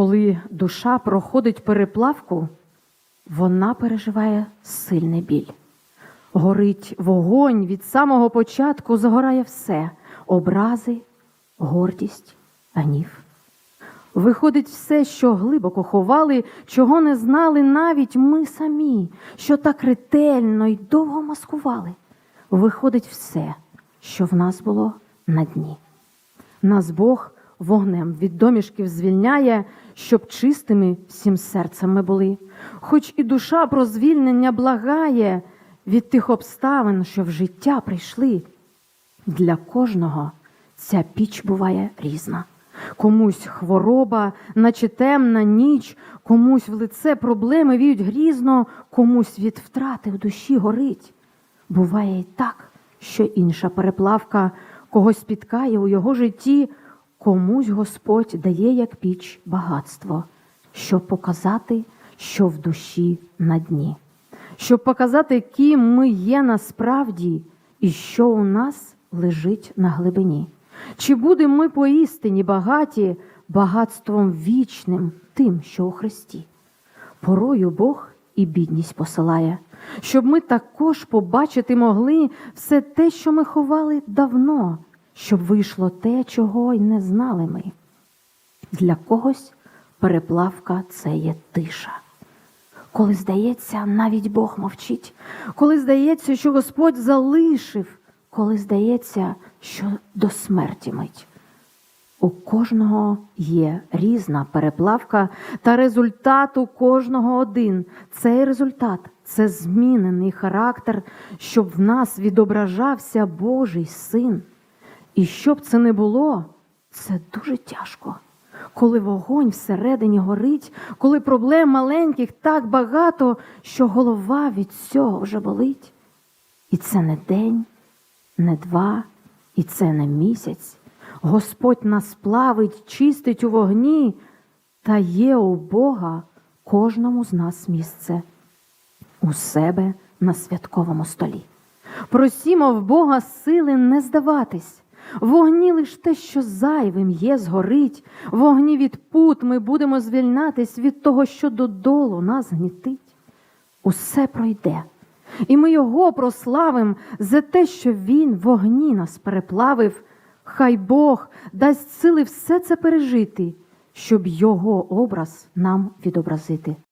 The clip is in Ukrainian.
Коли душа проходить переплавку, вона переживає сильний біль. Горить вогонь від самого початку, загорає все образи, гордість, гнів. Виходить все, що глибоко ховали, чого не знали навіть ми самі, що так ретельно й довго маскували. Виходить все, що в нас було на дні. Нас Бог вогнем від домішків звільняє, щоб чистими всім серцем ми були. Хоч і душа про звільнення благає від тих обставин, що в життя прийшли. Для кожного ця піч буває різна. Комусь хвороба, наче темна ніч, комусь в лице проблеми віють грізно, комусь від втрати в душі горить. Буває й так, що інша переплавка когось спіткає у його житті, комусь Господь дає як піч багатство, щоб показати, що в душі на дні, щоб показати, ким ми є насправді і що у нас лежить на глибині. Чи будемо ми поістині багаті багатством вічним, тим, що у Христі? Порою Бог і бідність посилає, щоб ми також побачити могли все те, що ми ховали давно, щоб вийшло те, чого й не знали ми. Для когось переплавка це є тиша. Коли здається, навіть Бог мовчить, коли здається, що Господь залишив, коли здається, що до смерті мить. У кожного є різна переплавка, та результат у кожного один. Цей результат це змінений характер, щоб в нас відображався Божий син. І щоб це не було, це дуже тяжко. Коли вогонь всередині горить, коли проблем маленьких так багато, що голова від цього вже болить. І це не день, не два, і це не місяць. Господь нас плавить, чистить у вогні, та є у Бога кожному з нас місце у себе на святковому столі. Просімо в Бога сили не здаватись. Вогні лиш те, що зайвим є, згорить, вогні від пут ми будемо звільнятись від того, що додолу нас гнітить. Усе пройде, і ми його прославим за те, що він вогні нас переплавив. Хай Бог дасть сили все це пережити, щоб його образ нам відобразити.